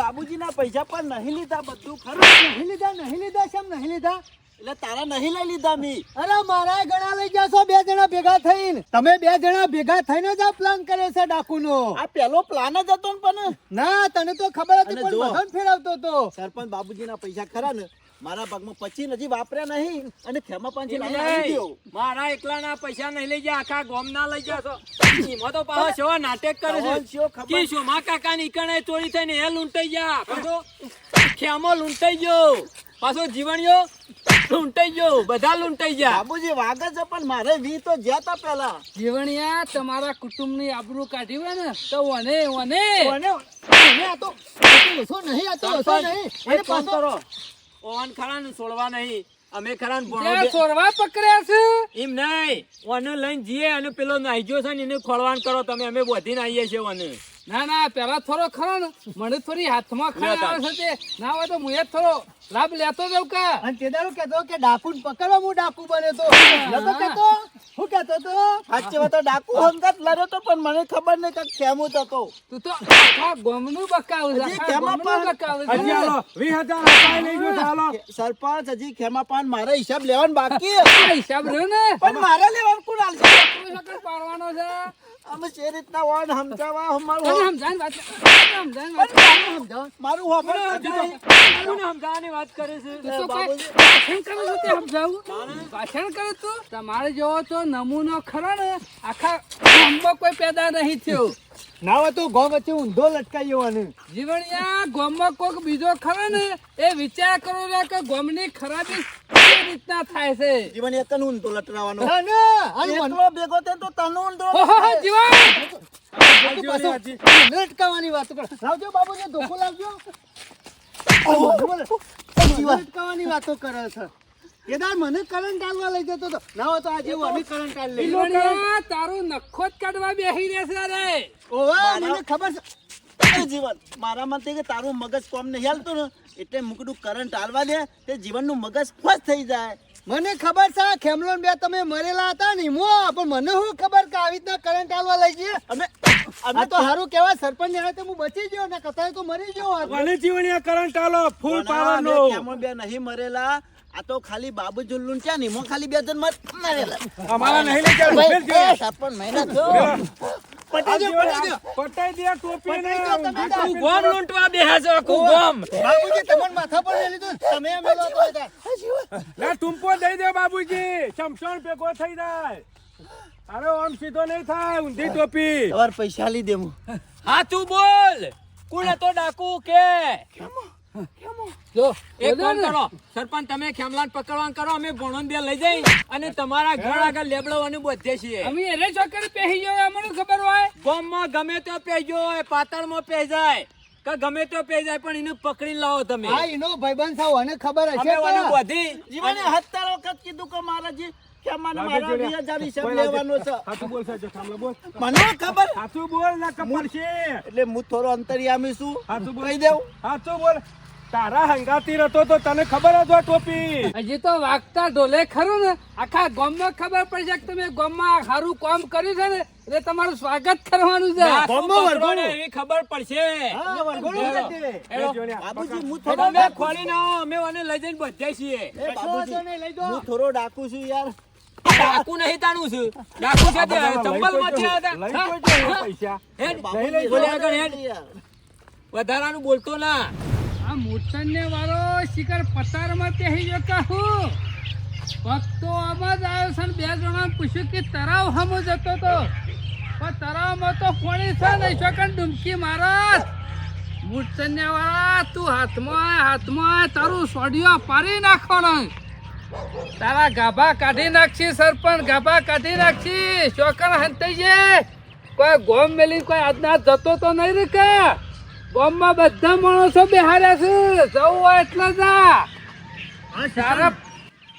બાબુજીના પૈસા પણ નહીં લીધા બધું ખરું. નહીં લીધા નહીં લીધા શેમ નહીં લીધા? એટલે તારા નહીં લઈ લીધા મી. અરે મારા ગણા લઈ જશો બે જણા ભેગા થઈને. તમે બે જણા ભેગા થઈને જ આ પ્લાન કરે છે ડાકુનો. આ પેલો પ્લાન જ હતો ને પણ. ના તને તો ખબર હતી પણ મગન ફેરવતો તો. સરપંચ બાબુજીના પૈસા ખરા ને મારા ભાગમાં પચી નથી વાપર્યા નહીં અને ખેમા પાંચી આપી મારા એકલાના પૈસા નહીં લઈ જાય આખા ગોમ ના લઈ જશો એમાં તો પાછો શેવા નાટક કરે છે? કે કાકા ની ઈકણે ચોરી થઈને એ લૂંટાઈ ગયા. પાછો ખેમો લૂંટાઈ ગયો. પાછો જીવણિયો લૂંટાઈ ગયો. બધા લૂંટાઈ ગયા. બાબુજી વાગે છે પણ મારે વી તો જ્યાં તા પેલા જીવણિયા તમારા કુટુંબની આબરૂ કાઢી હોય ને તો વને વને અને અને આ તો નહીં આ તો નહીં. અને પાછો કરો. ઓન ખરા ને છોડવા નહીં. અમે ખરા ને સોરવા પકડ્યા છે? એમ નહીં. ઓને લઈને જઈએ અને પેલો નાઈ છે ને એને ખોળવાન કરો. તમે અમે વધીને આવીએ છીએ ઓને. ના ના પેલા થોડો ખરો ને મને થોડી હાથમાં ખરા. આવે છે તે ના હોય તો હું એ થોડો લાભ લેતો જઉં કા? અને તે દાડો કેતો કે ડાકુ પકડવા હું ડાકુ બને તો. કહેતો? હું કહેતો તો સાચી વાત ડાકુ હંગાત લડ્યો તો પણ મને ખબર નહીં કે ખેમું જ હતો તું તો આખા ગોમનું બકાવું છે બકાવું હજી હાલો લઈ ગયો હાલો. સરપંચ હજી ખેમા પાન મારે હિસાબ લેવાનો બાકી. હિસાબ રહ્યો ને? પણ મારે લેવાનું કોણ પાડવાનો છે. અમે જે રીતના હોય ને સમજાવવા અમારું સમજાય વાત તને સમજાય ને વાત મારું હોફર સમજાવવાની વાત કરે છે. તો ભાષણ કરે છે તે સમજાવું? ભાષણ કરે તું? તમારે જેવો તો નમૂનો ખરો ને આખા ગામમાં કોઈ પેદા નહીં થયો. ના હોય તો ગોમ વચ્ચે ઊંધો લટકાઈ જવાનું. જીવણિયા ગામમાં કોક બીજો ખરો ને એ વિચાર કરો ને કે ગામની ખરાબી કેવી રીતના થાય છે? જીવન એક તન ઊંધો લટરાવાનો ના ના અને મને ભેગો તે તો તન ઊંધો હો, હો, હો, જીવણ! લટકાવાની વાત કર. લાવજો બાબુને ધોકો લાવજો. લટકાવાની વાતો કરે છે. કેદાર મને કરંટ આલવા લઈ જતો તો. ના હોય તો આજે હું અમે કરંટ આલ લઈ જીવણિયા તારું નખો જ કાઢવા બેહી રહેશે રે ઓવે મને ખબર છે. જીવન. મારા મતે કે તારું મગજ કોમ નહીં હાલતું ને એટલે મુકડું કરંટ આલવા દે તે જીવનનું મગજ ફસ થઈ જાય. મને ખબર છે ખેમલોન બે તમે મરેલા હતા ને મો પણ મને શું ખબર કે આવી રીતના કરંટ આલવા લઈ જઈએ? અમે અમે તો હારું કેવા સરપંચ ને તો હું બચી ગયો ને કથાએ તો મરી ગયો. મને જીવન કરંટ આલો ફૂલ પાવર નો કેમો બે નહીં મરેલા. આ તો ખાલી બાબુ જુલ્લુન છે ને એમાં ખાલી બે જણ મત મારેલા. અમારા નહીં લે ચાલ ફેર જોઈએ. સપન મહિના છો પટી દો, પટી દો. પટાઈ દે ટોપી ને પટાઈ આખું ગોમ લૂંટવા બેહે છે આખું ગોમ. બાબુજી તમને માથા પર લઈ લીધું તમે એમ મેલો હતા. લે ટુંપો દઈ દે બાબુજી. શમશાન ભેગો થઈ જાય. અરે આમ સીધો નહીં થાય ઊંધી ટોપી. તમારે પૈસા લઈ દે હું. હા તું બોલ. કોણ તો ડાકુ કે. જો એક કામ. કરો સરપંચ તમે ખેમલાન પકડવાનું કરો અમે ભણોન બે લઈ જઈ અને તમારા ઘર આગળ લેબડવાનું બધે છીએ. અમે એને ચોકડ પહેરી ગયો અમને ખબર હોય. ગોમમાં ગમે તે પેજો હોય પાતળમાં પે જાય કે ગમે તે પે જાય પણ એને પકડી લાવો તમે. હા એનો ભાઈબંધ સાવ અને ખબર હશે ઓને બધી જીવને હત્તર વખત કીધું કે મારા જી મને ખબર. સાચું બોલ ના કપડ છે. એટલે હું થોડો અંતરિયામી છું. સાચું બોલ. સાચું બોલ. તારા હંગાતી રહેતો તો તને ખબર હતો ટોપી. હજી તો વાગતા ઢોલે ખરું ને. આખા ગામમાં ખબર પડશે કે તમે ગામમાં સારું કામ કર્યું છે ને એટલે તમારું સ્વાગત કરવાનું છે. ગોમમાં તું ને? એવી ખબર પડશે. બાબુજી હું થોડો અમે ખોલી ના અમે ઓને લઈ જઈને બધે છીએ. બાબુજી હું થોડો ડાકુ છું યાર. ડાકુ નહીં તાણું છું. ડાકુ છે તે. હેડ, બોલે આગળ હેડ. વધારાનું બોલતો ના. આ મૂર્છનને વાળો શિખર પતારમાં પહેરી કે હું. ભક્તો આમાં આવ્યો છે બે જણાને પૂછ્યું કે તરાવ હમો જતો તો? પણ તરાવમાં તો કોણી છે નહીં શોકન ડૂમકી મારસ મૂર્છનને વાળા, તું હાથમાં હાથમાં તારું સોડિયો પારી નાખવાનો. તારા ગાભા કાઢી નાખશી, સરપંચ, ગાભા કાઢી નાખશી. શોકન હંતાઈ છે કોઈ ગોમ મેલી કોઈ આજના જતો તો નહીં રે કે? ગોમમાં બધા માણસો બેહાર્યા છે. જવું એટલા જા. તારા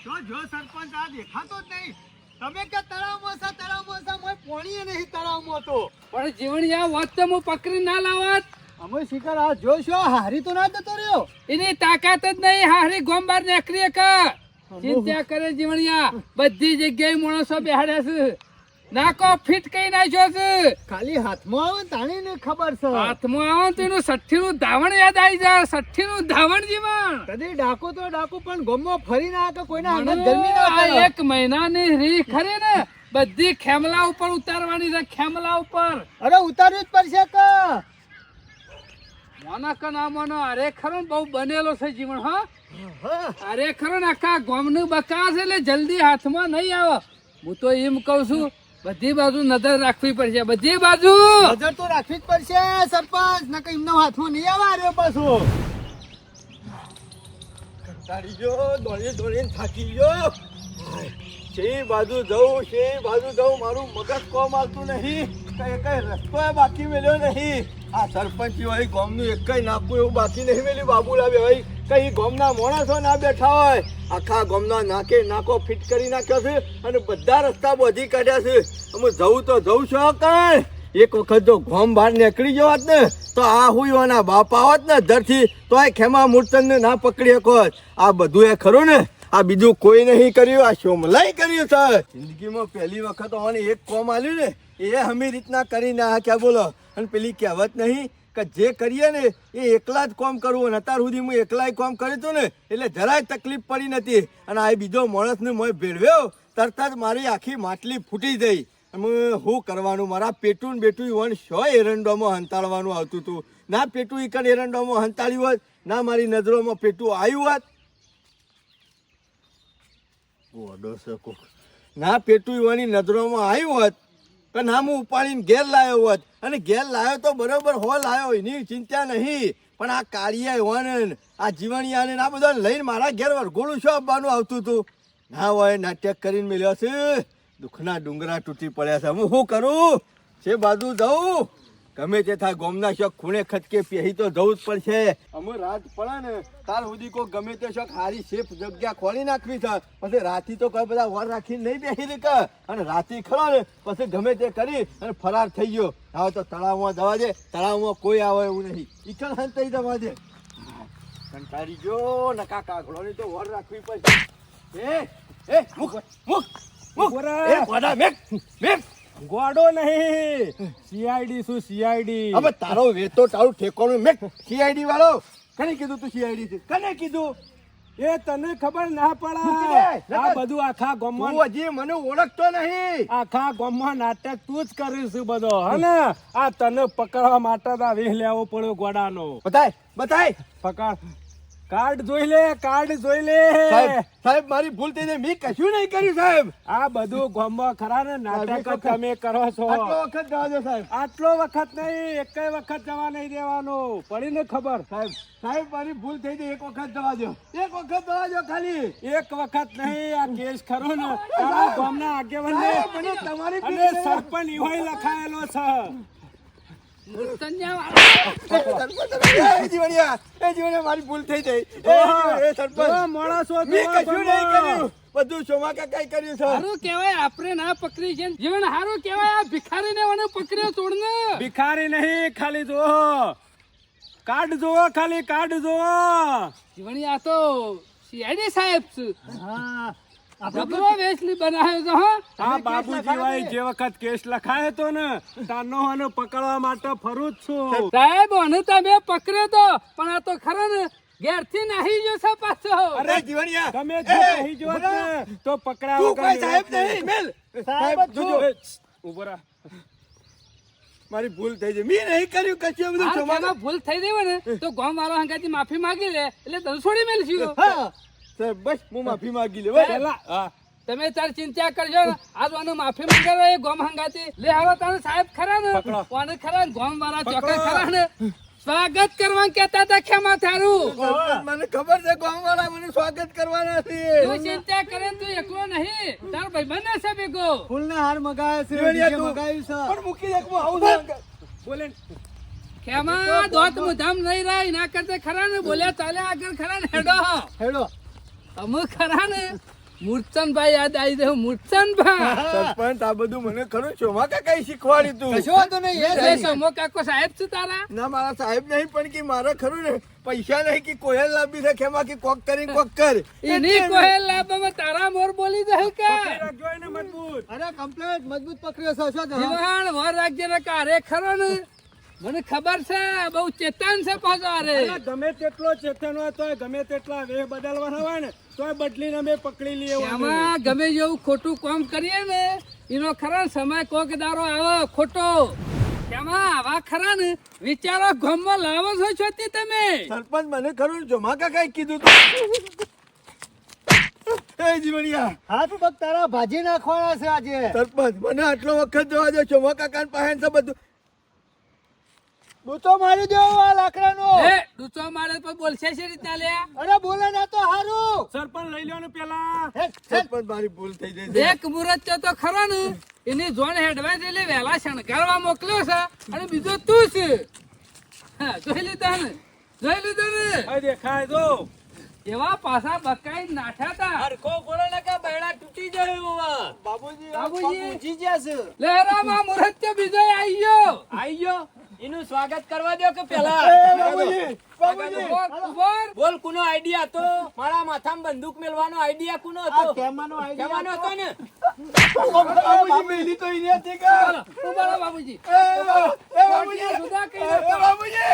જો જો સરપંચ આ દેખાતો જ નહીં. તમે કે તળાવમાં છે તળાવમાં છે મોય પોણીએ નહીં તળાવમાં તો પણ જીવણિયા વાત તો હું પકડી ના લાવત. અમે શિકાર આ જોશો હારી તો ના જતો રહ્યો. એની તાકાત જ નહીં હારી ગોમ બાર કર કે ચિંતા કરે જીવણિયા બધી જગ્યાએ માણસો બેહાડ્યા છે. નાકો ફિટ કઈ નાખ્યો છે ખાલી હાથમાં આવે તાણી ને ખબર છે. હાથમાં આવે ને તો એનું સઠ્ઠીનું ધાવણ યાદ આવી જાય. સઠ્ઠીનું ધાવણ જીવન. કદી ડાકુ તો ડાકુ પણ ગમમાં ફરી ના કે કોઈને આનંદ ગરમી ના. એક મહિનાની રી ખરી ને. બધી ખેમલા ઉપર ઉતારવાની છે ખેમલા ઉપર. અરે ઉતારવી જ પડશે કે. મોના કે ના મોનો અરે ખરો બહુ બનેલો છે જીવન હા. અરે ખરો ને આખા ગામનું બકાસ એટલે જલ્દી હાથમાં નહીં આવે. હું તો એમ કહું છું બધી બાજુ નજર રાખવી પડશે, બધી બાજુ! નજર તો રાખવી જ પડશે, સરપંચ! ના કઈ એમના હાથમાં નહીં આવે રહ્યો પાછું. કંટાળી ગયો દોડી દોડીને થાકી ગયો. છે બાજુ જવું છે બાજુ જવું, મારું મગજ કોમ આવતું નહીં. કઈ કઈ રસ્તો બાકી મેળ્યો નહીં. આ સરપંચ હોય, ગામનું એક કઈ નાખવું એવું બાકી નહીં મેલ્યું બાબુલા બે કઈ ગામના માણસો ના બેઠા હોય, આખા ગામના નાકે નાકો ફિટ કરી નાખ્યો છે અને બધા રસ્તા બોધી કાઢ્યા છે. અમે જવું તો જવું છો કઈ. એક વખત જો ગોમ બહાર નીકળી હોત ને, તો આ હુઈવાના બાપ આવત ને, ધરથી તો આ ખેમા મૂર્તન ને પકડી શકો આ બધું એ ખરું ને? આ બીજું કોઈ નહીં કર્યું, આ શોમલાઈ કર્યું સર જિંદગીમાં પહેલી વખત મને એક કોમ આલ્યું ને, એ હમી રીતના કરીને આ ક્યાં બોલો. અને પેલી કહેવત નહીં કે જે કરીએ ને એ એકલા જ કોમ કરવું અને અત્યાર સુધી હું એકલાય કોમ કર્યું હતું ને, એટલે જરાય તકલીફ પડી નથી અને આ બીજો માણસને મેં ભેળવ્યો, તરત જ મારી આખી માટલી ફૂટી ગઈ. હું કરવાનું? મારા પેટું બેટું વન શો એરંડોમાં હંતાડવાનું આવતું હતું ના પેટું ઈકન એરંડોમાં હંતાળ્યું હોત, ના મારી નજરોમાં પેટું આવ્યું હોત. છે કોક. ના પેટું એવાની નજરોમાં આવ્યું હોત કે ના હું ઉપાડીને ઘેર લાવ્યો હોત. અને ઘેર લાવ્યો તો બરોબર હો લાવ્યો એની ચિંતા નહીં. પણ આ કાળિયા એવાને આ જીવણિયાને આ બધા લઈને મારા ઘેર વરઘોડું શું આપવાનું આવતું હતું? ના હોય નાટક કરીને મેળ્યો છે. દુઃખના ડુંગરા તૂટી પડ્યા છે. હું શું કરું? છે બાજુ જવું ગમે તે થાય ગોમના શોખ ખૂણે ખચકે પહેરી તો જવું જ પડશે. અમે રાત પડે ને તાર સુધી કોઈ ગમે તે શોખ હારી શેફ જગ્યા ખોલી નાખવી છે. પછી રાતી તો કોઈ બધા વર રાખીને નહીં બેસી રહી અને રાતી ખરો ને પછી ગમે તે કરી અને ફરાર થઈ ગયો. હવે તો તળાવમાં જવા દે તળાવમાં કોઈ આવે એવું નહીં. ઈકણ હંત થઈ જવા દે. કંટાળી ગયો નકા કાગડોની તો વર રાખવી પડશે. એ એ મુખ મુખ મુખ. એ મેક મેક ગોડો નહીં. સીઆઈડી શું સીઆઈડી હવે તારો વેતો તારું ઠેકોનું મેં સીઆઈડી વાળો. કને કીધું તું સીઆઈડી છે કને કીધું? એ તને ખબર ના પડે. આ બધું આખા ગોમમાં હજી મને ઓળખતો નહીં. આખા ગોમમાં નાટક તું જ કરીશ બધો હને? આ તને પકડવા માટે આ વેહ લેવો પડ્યો ગોડાનો. બતાય બતાય પકડ. કાર્ડ જોઈ લે કાર્ડ જોઈ લે. સાહેબ સાહેબ મારી ભૂલ થઈ મેં કશું નહીં કર્યું સાહેબ. આ બધું ગામમાં ખરા ને નાટક તમે કરો છો. આટલો વખત જવા દો સાહેબ. આટલો વખત નહીં એકેય વખત જવા નહીં દેવાનું. પડીને ખબર. સાહેબ સાહેબ મારી ભૂલ થઈ ગઈ એક વખત જવા દો. એક વખત જવા દો ખાલી. એક વખત નહીં આ કેસ ખરો ને. તારા ગામના આગેવાનને સાહેબ, મને તમારી અને. સરપંચ ઇવાય લખાયેલો છે એ જીવણિયા, એ જીવણિયા, મારી ભૂલ થઈ ગઈ એ, એ સરપંચ જો માણસો મેં જોવા કશું નહીં ગામમાં. કર્યું બધું સોમા કાકાએ કર્યું છે સારું કેવાય આપણે ના પકડી છે. જીવન સારું કેવાય આ ભિખારીને મને પકડ્યો છોડને ભિખારી નહીં ખાલી જો કાર્ડ જોવો ખાલી કાર્ડ જોવો જીવણી આ તો સીઆઈડી સાહેબ છે. હા જબરો વેચલી બનાવ્યો તો હા. બાબુજી ભાઈ જે વખત કેસ લખાયો તો ને તાનો આને પકડવા માટે ફરું જ છું. સાહેબ અને તમે પકડ્યો તો પણ આ તો ખરો ને ઘેરથી નાહી જશે પાછો. અરે જીવણિયા તમે જો નહીં જોત ઊભા રહો. ને તો પકડા તું કોઈ સાહેબ નહીં મેલ. સાહેબ સાહેબ જ છું. જોજો એ, મારી ભૂલ થઈ જાય મેં નહીં કર્યું કશું બધું ભૂલ થઈ જાય ને તો ગામ વાળો હંગાથી માફી માંગી લે એટલે તને છોડી મેલશું હા. સાહેબ બસ હું માફી માંગી લે પેલા. હા. તમે તાર ચિંતા કરજો ને. આજ વાનો માફી માંગેલો એ ગોમ હંગાતી. લે હવે તારે સાહેબ ખરા ને. કોને ખરા ને? ગોમ વાળા ચોકે ખરા ને? સ્વાગત કરવા કેતા તા ખેમા થારું. મને ખબર છે ગામવાળા મને સ્વાગત કરવાના છે. તું ચિંતા કરે તું એકલો નહીં. તાર ભાઈ છે ભેગો. ફૂલના હાર મગાવ્યા છે મગાવ્યું છે. પણ મૂકી દે હું આવું બોલે ને. ખેમા દોત મુધામ નહીં રહી ના કરતે ખરા ને? બોલ્યા ચાલ્યા આગળ ખરા ને? હેડો. હેડો. અમુક ખરા ને? મૂર્છનભાઈ યાદ આવી ગયું મૂર્છનભાઈ. સરપંચ આ બધું મને ખરું ચોમા કાકા શીખવાડ્યું તું? કશો તો નહીં એ એટલે સમો કાકો સાહેબ છે તારા. ના મારા સાહેબ નહીં પણ કે મારા ખરું ને પૈસા નહીં કે કોયલ લાંબી રાખે ખેમાં કે કોક કરી કોક કર. એની કોઈ લાભમાં તારા મોર બોલી દે કે? રાખજો એને મજબૂત. અરે કમ્પ્લેટ મજબૂત પકડ્યો છો શું તમે? જીવણ વર રાજ્ય ને કારે ખરો ને? મને ખબર છે બહુ ચેતન છે પાછો અરે ગમે તેટલો ચેતન હોય તોય ગમે તેટલા વેહ બદલવાના હોય ને તોય બદલીને અમે પકડી લઈએ એમાં ગમે જેવું ખોટું કામ કરીએ ને એનો ખરા સમય કોક દારો આવે ખોટો. એમાં આવા ખરા ને વિચારો ગમમાં લાવો છો છો તે તમે. સરપંચ મને ખરું ચોમા કઈ કીધું તું. એ જીવણિયા. હાથ પગ તારા ભાજી નાખવાના છે આજે. સરપંચ મને આટલો વખત જોવા દે ચોમા કાકા પાસે છે બધું. ડૂચો મારી દો આ લાકડાનો. એ ડૂચો મારે તો બોલશે છે રીતના લે? અરે બોલે ના તો હારું. સરપંચ લઈ લ્યો ને પેલા. સરપંચ મારી ભૂલ થઈ જાય એક મુરત તો ખરો ને. એની જોન હેડવાઈઝ એટલે વેલા શણગારવા મોકલ્યો છે. અને બીજો તું છે. હા, જોઈ લીધા ને. જોઈ લીધા ને. દેખાય જો એવા પાછા બકાઈ નાઠા તા હરખો બોલો ને કે બૈડા તૂટી જાય એવા. બાબુજી બાબુજી. પૂછી ગયા છે લહેરામાં મુરત્ય બીજો આઈ ગયો આઈ ગયો એનું સ્વાગત કરવા દો કે પેલા ઊભો. બોલ કુનો આઈડિયા હતો? મારા માથામાં બંદૂક મેલવાનો આઈડિયા કુનો હતો? કેમાનો આઈડિયા હતો ને? બાબુજી મેલી તો ઈ નથી કે? ચાલો, બાબુજી એ બાબુજી જુદા કઈ એ બાબુજી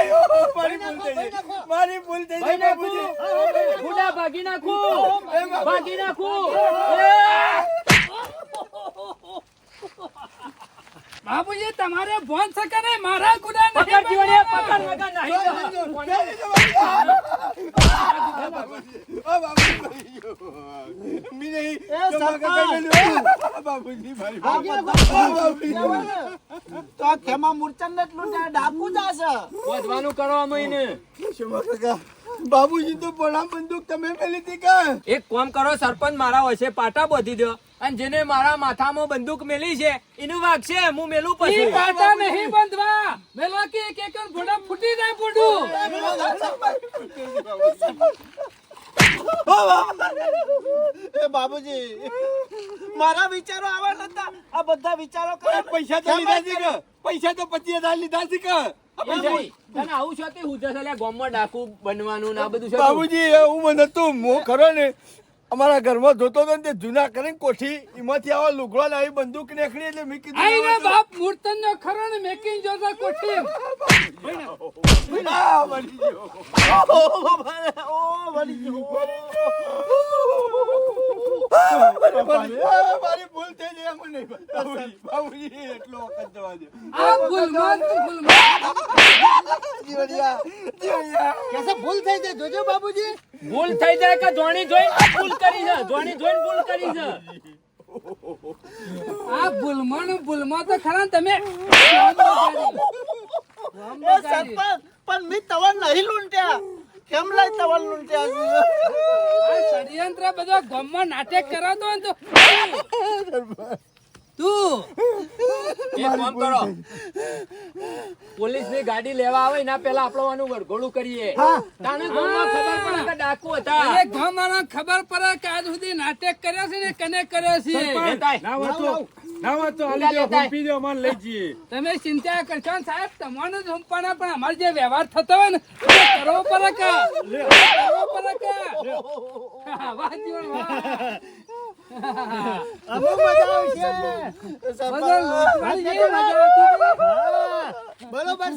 મારી ભૂલ થઈ ગઈ. મારી ભૂલ થઈ ગઈ બાબુજી ગુડા ભાગી નાખું. ભાગી નાખું. બાબુજી તમારે ભોન છે નહીં મારા ગુના નહીં પકડ જીવડે. પકડ વગર નહીં બાબુજી તો બંદૂક તમે મેલી હતી કે એક કોમ કરો, સરપંચ મારા વચ્ચે પાટા બોધી દો. અને જેને મારા માથામાં બંદૂક મેલી છે, એનું વાગશે હું મેલું પછી. પાટા નહીં બંધવા. મેલવા કે એક એક ભોડા ફૂટી જાય ફૂટું એ બાબુજી મારા વિચારો આવા નતા. આ બધા વિચારો કરે. પૈસા તો લીધા છે કે? પૈસા તો પચીસ હજાર લીધા છે કે? એ જઈ. તને આવું છે તે હું જશે ગામમાં ડાકુ બનવાનું ને આ બધું છે બાબુજી હું મને તું મો ખરો ને. અમારા ઘરમાં જોતો હતો ને તે જૂના કરીને કોઠી એમાંથી આવા લુગડા લાવી બંદૂક નીકળી એટલે મેં કીધું આઈને બાપ મૂર્તન નો ખરો ને મેકિંગ જોતા કોઠી આ વળી ગયો. ઓ વળી ગયો. ભૂલ થઈ જાય એમ બાબુજી ભૂલ થઈ જાય જોજો બાબુજી ભૂલ થઈ જાય કે ધોણી જોઈ ભૂલ કરી છે ધોણી જોઈને ભૂલ કરી છે આ ભૂલમાં ભૂલમાં તો ખરા તમે પણ મેં તવા નહીં લૂંટ્યા કેમ લઈ તવલ લૂંટ્યા આ ષડયંત્ર બધો ગામમાં નાટક કરાવતો હોય તો તું! એક કામ કરો. પોલીસની ગાડી લેવા આવે ના પેલા આપણો આનું વરઘોડું કરીએ. તાને ગામમાં ખબર પડે કે ડાકુ હતા. એ ગામવાળા ખબર પડે કે આજ સુધી નાટક કર્યો છે ને કને કર્યો છે? ના તમે ચિંતા કરશો ને સાહેબ તમારે જ હુંપાના પણ અમારે જે વ્યવહાર થતો હોય ને કરવો પડે કે? કરવો પડે કે? વાહ જીવન બરોબર.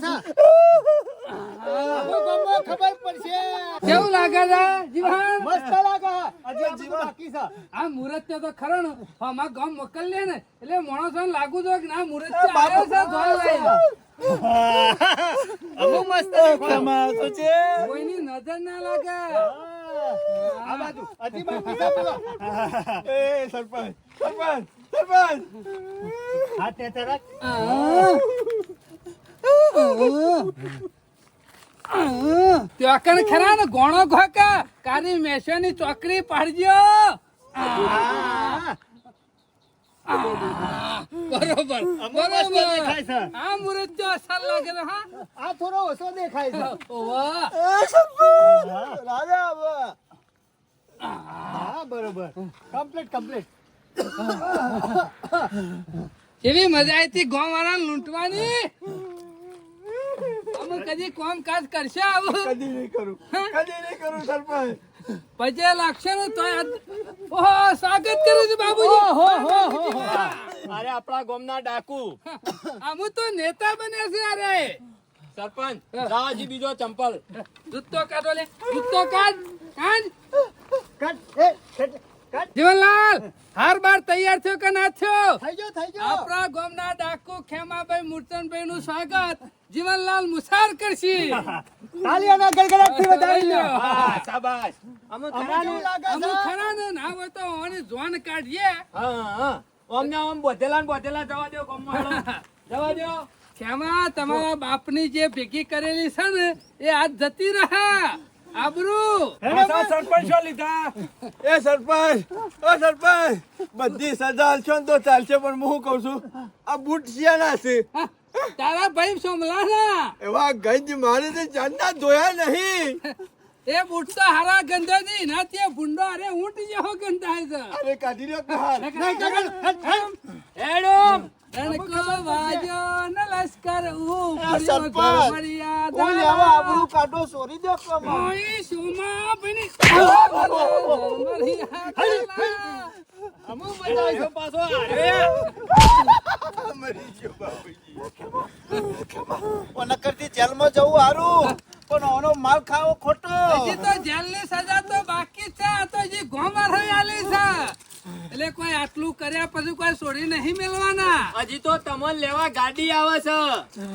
ખબર પડશે. કેવું લાગે છે? જીવન? મસ્ત લાગે. હજી જીવન બાકી છે. આ મુહૂર્ત તો ખરો ને અમારા ગામ મોકલીએ ને એટલે માણસો લાગુ જો કે ના મુહૂર્ત આવ્યો છે ધોઈ મસ્ત ખેમા છે. કોઈની નજર ના લાગે. આ બાજુ હજી બાકી છે બોલો એ સરપંચ સરપંચ સરપંચ. હા. તે તરત ત્યાં કણ ખરા ને ગોણો ઘોકા કાની મેસોની ચોકડી પાડજો. બરોબર. બરોબર. આ મુહૂર્ત જો અસર લાગે હા. આ થોડો ઓછો દેખાય છે. ઓવા રાજા હા બરોબર. Complete complete. એવી મજા આવી હતી ગામ વાળા લૂંટવાની? અમે કદી કોમ કાજ કરશે આવું? કદી નહીં કરું. કદી નહીં કરું સરપંચ. પછી લાગશે ને તો ઓહો સ્વાગત કરું છું બાબુજી. હો હો હો અરે આપણા ગોમના ડાકુ. આમ તો નેતા બને છે અરે સરપંચ લાવજી બીજો ચંપલ. જૂતો કાઢો લે. જૂતો કાઢ. કાઢ. કાઢ એ જીવનલાલ હાર બાર તૈયાર થયો કે ના થયો? થઈ ગયો થઈ ગયો. આપણા ગામના ડાકુ ખેમાભાઈ મૂર્તનભાઈ નું સ્વાગત. જીવનલાલ મુસાર કરશી. તાળીઓના ગડગડાટથી વધાવી લ્યો હા શાબાશ. અમે ખરાને ખરા ને લાગે અમુક છે ના હોય તો ઓને જોન કાઢીએ. હા હા. ઓમને ઓમ બોધેલા બોધેલા જવા દો ગામમાં. જવા દો શ્યામા તમારા બાપની જે ભેગી કરેલી છે ને એ આજ જતી રહે. આબરૂ. સરપંચ સરપંચો લીધા. એ સરપંચ ઓ સરપંચ બધી સજા હાલશો ને તો ચાલશે પણ હું શું કહું છું આ બુટ શિયાળા છે. તારા ભાઈ સોમલા ના એવા ગંજ મારે તો જાનના ધોયા નહીં. એ બૂટ તો હારા ગંધા ની ના તે ભૂંડો અરે ઊંટ જેવો ગંધાય છે. અરે કાઢી લ્યો કાલ રણકો વાજો ન લશ્કર લેવા આબરૂ કાઢો સોરી દો કમા. ઓય સુમા બની. અમુ પાછો. અરે. મરી ગયો બાપુજી જેલમાં જવું હારું. પણ ઓનો માલ ખાવો ખોટો. હજી તો જેલની સજા તો બાકી છે. આ તો હજી ગોમર હોય આલી છે. એટલે કોઈ આટલું કર્યા પછી કોઈ છોડી નહીં મેળવાના. હજી તો તમોન લેવા ગાડી આવે છે.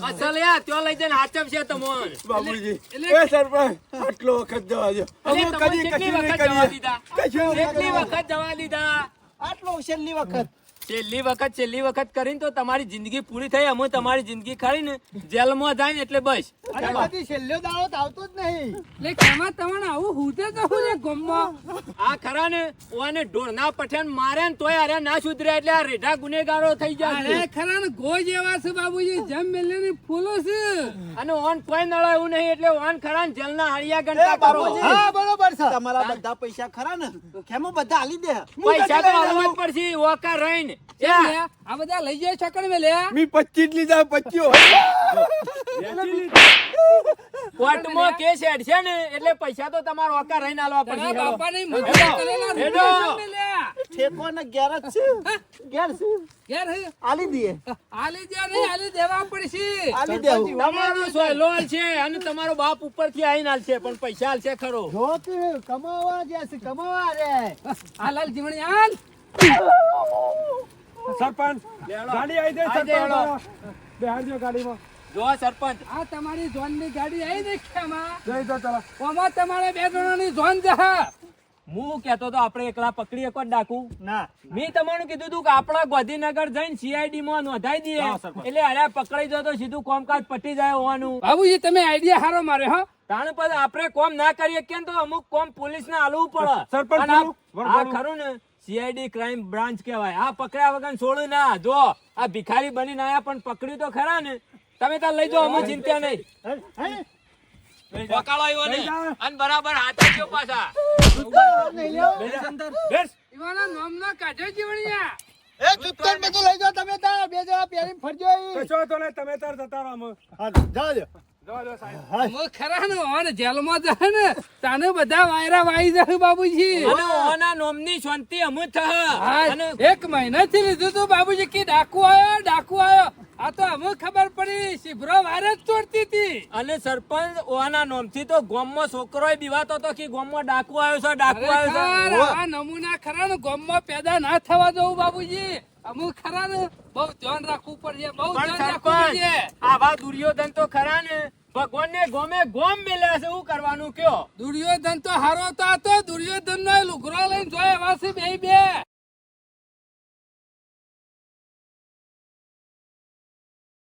અસલ યા ત્યાં લઈ જઈને હાચમ છે બાપુજી બાબુજી એ સરપંચ આટલો વખત જવા દો અમે કદી કશું નહીં વખત કરીએ. દીધા? કશું કેટલી વખત જવા દીધા? આટલો છેલ્લી વખત. છેલ્લી વખત છેલ્લી વખત કરીને તો તમારી જિંદગી પૂરી થઈ. અમે તમારી જિંદગી ખાઈને જેલમાં જાય ને એટલે બસ. છેલ્લો દાડો આવતો જ નહીં. એટલે કેમાં તમને આવું હુતે તો હું ને આ ખરા ને ઓને ઢોરના પઠાણ માર્યા ને તોય અરે ના સુધરે એટલે આ રેઢા ગુનેગારો થઈ જાય અરે ખરા ને ગોજ એવા છે બાબુજી જેમ મેલેની ફૂલો છે. અને ઓન કોઈ નળા એવું નહીં એટલે ઓન ખરા ને જેલના હળિયા ગણતા કરો. હા બરોબર છે. તમારા બધા પૈસા ખરા ને? ખેમો બધા આલી દે? પૈસા તો આલવા જ પડશે ઓકા રહીને. આ બધા લઈ જાય છકડ મે લે. મી પચીસ લીધા પચીસ કોર્ટમાં કેસ હેડશે ને એટલે પૈસા તો તમારા ઓકા રહીને હાલવા પડશે. મજૂરી કરેલા. ઠેકો ને જ છે. ઘેર છે. ઘેર હે. હાલી દે. આલી દે નહીં આલી દેવા પડશે. હાલી દેવું. તમારો સોયલો છે અને તમારો બાપ ઉપરથી આવીને હાલશે પણ પૈસા ખરો. જો કે કમાવા જ્યાં છે કમાવા રે. આ જીવણી હાલ. સરપંચ ગાડી આવી દે જાય, સરપંચ. બેહાડજો ગાડીમાં. જો સરપંચ. આ તમારી જોનની ગાડી આવી દેખ્યામાં જઈ જો ચલો ઓમાં તમારે બે જણાની ઝોન જહા હું કેતો તો આપણે એકલા પકડી એક ડાકુ? ના. મેં તમારું કીધું તું કે આપણા ગોધીનગર જઈને સીઆઈડી માં નોંધાઈ દઈએ. એટલે અરે પકડાઈ જાય તો સીધું કોમકાજ પટી જાય હોવાનું. બાબુજી તમે આઈડિયા હારો મારે હા. તાણ પછી આપણે કોમ ના કરીએ કેમ તો અમુક કોમ પોલીસ ને આલવું પડે. સરપંચ આ-? ખરું ને? સીઆઈડી ક્રાઇમ બ્રાન્ચ કહેવાય. આ પકડ્યા વગર છોડું ના. જો આ ભિખારી બનીને આયા પણ પકડ્યું તો ખરા ને. તમે તાર લઈ જાઓ અમે ચિંતા નહીં? પકડો આવ્યો ને અને બરાબર હાથે ગયો પાછા. લ્યો. નામ ના કાઢો જીવણિયા એ જુત્તર બધું લઈ જાઓ તમે તાર બે જણા ફરજો કશો તો ને તમે તાર જતા રહો અમે. હા, જાઓ જો. જો જો સાહેબ અમે ખરા ને ઓન જેલમાં જાય ને. તાને બધા વાયરા વાઈ જાય બાબુજી ઓના નોમની શાંતિ અમુ થહ. હા, અને લીધું તું બાબુજી કે ડાકુ આયો આ તો અમે ખબર પડી શિભરો વારે જ ચોરતી હતી. અને સરપંચ ઓના નોમથી તો ગામમાં છોકરોય બીવાતો હતો કે ગામમાં ડાકુ આવ્યો છે ડાકુ આવ્યો છે. આ નમૂના ખરા ગોમમાં પેદા ના થવા દઉં બાબુજી અમુક ખરા ને? બહુ ધ્યાન રાખવું પડશે બહુ ધ્યાન રાખવું પડશે. આવા દુર્યોધન તો ખરા ને? ભગવાન ને ગોમે ગોમ મેલ્યા છે શું કરવાનું કયો? દુર્યોધન તો હારો તો હતો દુર્યોધન નો લુગરો લઈને જોયે